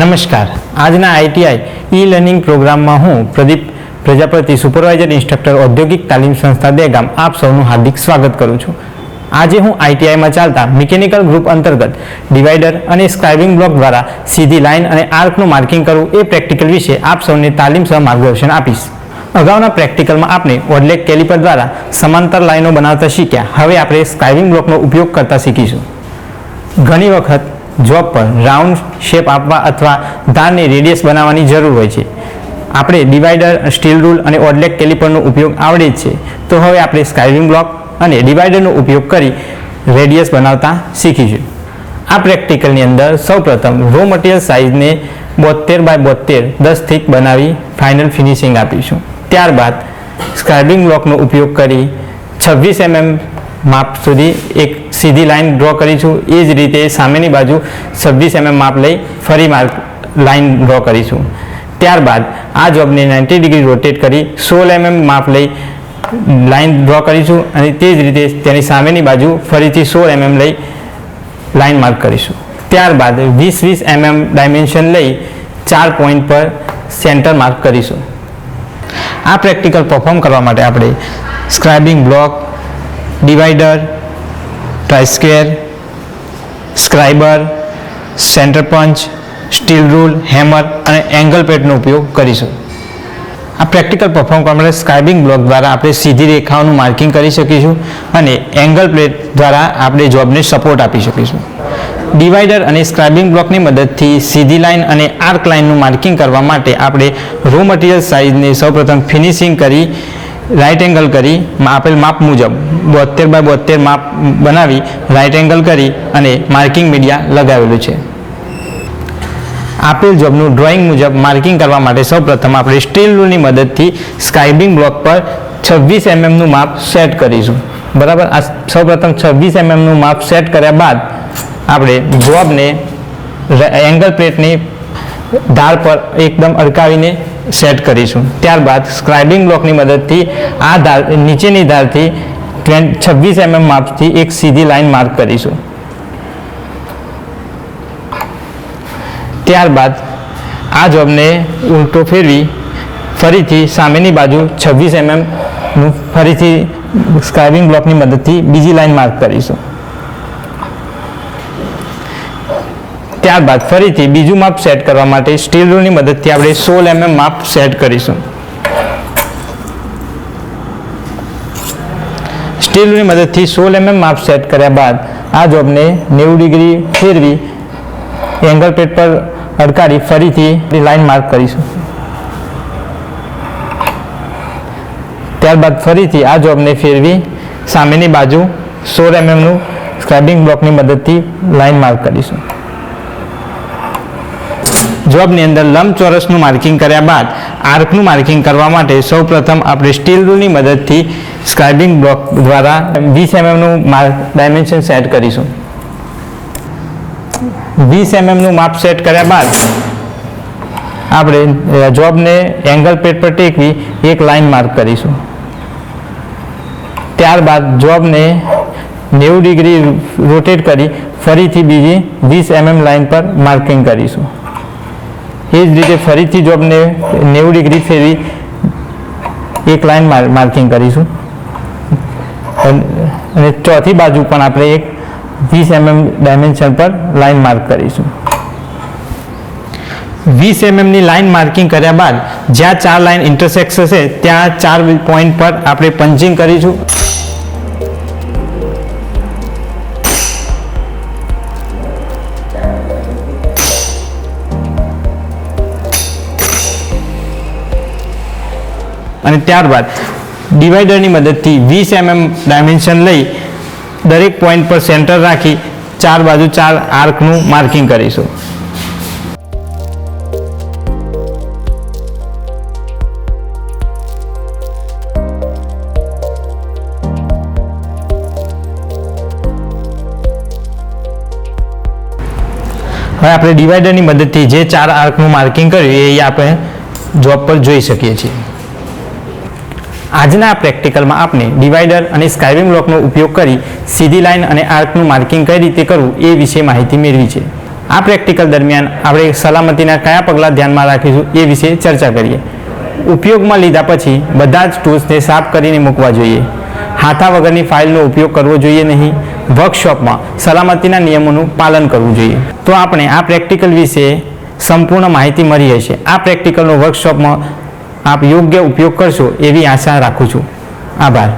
નમસ્કાર. આજના ITI e learning પ્રોગ્રામમાં હું પ્રદીપ પ્રજાપતિ, સુપરવાઇઝર ઇન્સ્ટ્રક્ટર, ઔદ્યોગિક તાલીમ સંસ્થા દેગામ આપ સૌનું હાર્દિક સ્વાગત કરું છું. આજે હું આઈટીઆઈમાં ચાલતા મિકેનિકલ ગ્રુપ અંતર્ગત ડિવાઈડર અને સ્ક્રાઇબિંગ બ્લોક દ્વારા સીધી લાઇન અને આર્કનું માર્કિંગ કરવું એ પ્રેક્ટિકલ વિશે આપ સૌને તાલીમ સહ માર્ગદર્શન આપીશ. અગાઉના પ્રેક્ટિકલમાં આપણે ઓડલેક કેલિપર દ્વારા સમાંતર લાઇનો બનાવતા શીખ્યા. હવે આપણે સ્ક્રાઇબિંગ બ્લોકનો ઉપયોગ કરતા શીખીશું. ઘણી વખત જોબ પર રાઉન્ડ શેપ આપવા અથવા ધારને રેડિયસ બનાવવાની જરૂર હોય છે. આપણે ડિવાઈડર સ્ટીલ રૂલ અને ઓડલેક કેલિપરનો ઉપયોગ આવડે જ છે. તો હવે આપણે સ્કાઇવિંગ બ્લોક અને ડિવાઈડરનો ઉપયોગ કરી રેડિયસ બનાવતા શીખીશું. આ પ્રેક્ટિકલની અંદર સૌપ્રથમ રો મટીરિયલ સાઇઝને બોતેર બાય બોતેર દસ થીક બનાવી ફાઇનલ ફિનિશિંગ આપીશું. ત્યારબાદ સ્ક્રાઇબિંગ બ્લોકનો ઉપયોગ કરી છવ્વીસ એમએમ માપ સુધી એક સીધી લાઈન ડ્રો કરીશું. એ જ રીતે સામેની બાજુ છવ્વીસ એમએમ માપ લઈ ફરી માર્ક લાઈન ડ્રો કરીશું. ત્યારબાદ આ જોબને નાઇન્ટી ડિગ્રી રોટેટ કરી સોળ એમએમ માપ લઈ લાઈન ડ્રો કરીશું અને તે જ રીતે તેની સામેની બાજુ ફરીથી સોળ એમએમ લઈ લાઈન માર્ક કરીશું. ત્યારબાદ વીસ વીસ એમએમ ડાયમેન્શન લઈ ચાર પોઈન્ટ પર સેન્ટર માર્ક કરીશું. આ પ્રેક્ટિકલ પરફોર્મ કરવા માટે આપણે scribing block divider try square scriber centre punch steel rule hammer અને એંગલ પેડનો ઉપયોગ કરીશું. આ પ્રેક્ટિકલ પરફોર્મ કરવા માટે સ્ક્રાઇબિંગ બ્લોક દ્વારા આપણે સીધી રેખાઓનું માર્કિંગ કરી શકીશું અને એંગલ પ્લેટ દ્વારા આપણે જોબને સપોર્ટ આપી શકીશું. ડિવાઈડર અને સ્ક્રાઇબિંગ બ્લોકની મદદથી સીધી લાઇન અને આર્ક લાઇનનું માર્કિંગ કરવા માટે આપણે રો મટીરિયલ સાઇઝને સૌપ્રથમ ફિનિશિંગ કરી રાઇટ એંગલ કરી આપેલ માપ મુજબ બોતેર બાય બોતેર માપ બનાવી રાઇટ એંગલ કરી અને માર્કિંગ મીડિયા લગાવેલું છે. આપેલ જોબનું ડ્રોઈંગ મુજબ માર્કિંગ કરવા માટે સૌપ્રથમ આપણે સ્ટીલ રૂલની મદદથી સ્કાઇબિંગ બ્લોક પર છવ્વીસ એમએમનું માપ સેટ કરીશું. બરાબર? આ સૌપ્રથમ છવ્વીસ એમએમનું માપ સેટ કર્યા બાદ આપણે જોબને એંગલ પ્લેટની ધાર પર એકદમ અડકાવીને સેટ કરીશું. ત્યારબાદ સ્ક્રાઇબિંગ બ્લોકની મદદથી આ ધાર, નીચેની ધારથી છવ્વીસ એમએમ માપથી એક સીધી લાઈન માર્ક કરીશું. ત્યારબાદ આ જોબને ઉલટો ફેરવી ફરીથી સામેની બાજુ છવ્વીસ એમએમનું ફરીથી સ્ક્રાઇબિંગ બ્લોકની મદદથી બીજી લાઈન માર્ક કરીશું. ત્યારબાદ ફરીથી બીજું માપ સેટ કરવા માટે સ્ટીલ રૂલની મદદથી આપણે સોળ એમએમ માપ સેટ કરીશું. સ્ટીલ રૂલની મદદથી સોળ એમએમ માપ સેટ કર્યા બાદ આ જોબને નેવું ડિગ્રી ફેરવી એંગલ પ્લેટ પર અડકારી ફરીથી લાઈન માર્ક કરીશું. ત્યારબાદ ફરીથી આ જોબને ફેરવી સામેની બાજુ સોળ એમએમનું સ્ક્રાઇબિંગ બ્લોકની મદદથી લાઈન માર્ક કરીશું. જોબની અંદર લંબચોરસનું માર્કિંગ કર્યા બાદ આર્કનું માર્કિંગ કરવા માટે સૌપ્રથમ આપણે સ્ટીલ રૂલની મદદથી સ્ક્રાઇબિંગ બ્લોક દ્વારા વીસ એમએમનું ડાયમેન્શન સેટ કરીશું. વીસ એમએમનું માપ સેટ કર્યા બાદ આપણે જોબને એંગલ પેટ પર ટેકવી એક લાઇન માર્ક કરીશું. ત્યારબાદ જોબને નેવું ડિગ્રી રોટેટ કરી ફરીથી બીજી વીસ એમએમ લાઇન પર માર્કિંગ કરીશું. એ જ રીતે ફરીથી જોબને નેવું ડિગ્રી ફેરવી, એક લાઇન માર્કિંગ કરીશું. અને ચોથી બાજુ પણ આપણે એક વીસ એમએમ ડાયમેન્શન પર લાઈન માર્ક કરીશું. વીસ એમએમની લાઇન માર્કિંગ કર્યા બાદ જ્યાં ચાર લાઇન ઇન્ટરસેક્સ હશે ત્યાં ચાર પોઈન્ટ પર આપણે પંચિંગ કરીશું. અને ત્યારબાદ ડિવાઈડરની મદદથી વીસ એમએમ ડાયમેન્શન લઈ દરેક પોઈન્ટ પર સેન્ટર રાખી ચાર બાજુ ચાર આર્કનું માર્કિંગ કરીશું. હવે આપણે ડિવાઈડરની મદદથી જે ચાર આર્કનું માર્કિંગ કર્યું એ આપણે જોબ પર જોઈ શકીએ છીએ. આજના પ્રેક્ટિકલમાં આપણે ડિવાઈડર અને સ્કાઇવિંગ બ્લોકનો ઉપયોગ કરી સીધી લાઇન અને આર્કનું માર્કિંગ કઈ રીતે કરવું એ વિશે માહિતી મેળવી છે. આ પ્રેક્ટિકલ દરમિયાન આપણે સલામતીના કયા પગલાં ધ્યાનમાં રાખીશું એ વિશે ચર્ચા કરીએ. ઉપયોગમાં લીધા પછી બધા જ ટૂલ્સને સાફ કરીને મૂકવા જોઈએ. હાથા વગરની ફાઇલનો ઉપયોગ કરવો જોઈએ નહીં. વર્કશોપમાં સલામતીના નિયમોનું પાલન કરવું જોઈએ. તો આપણે આ પ્રેક્ટિકલ વિશે સંપૂર્ણ માહિતી મળી હશે આ પ્રેક્ટિકલનો વર્કશોપમાં આપ યોગ્ય ઉપયોગ કરશો એવી આશા રાખું છું. આભાર.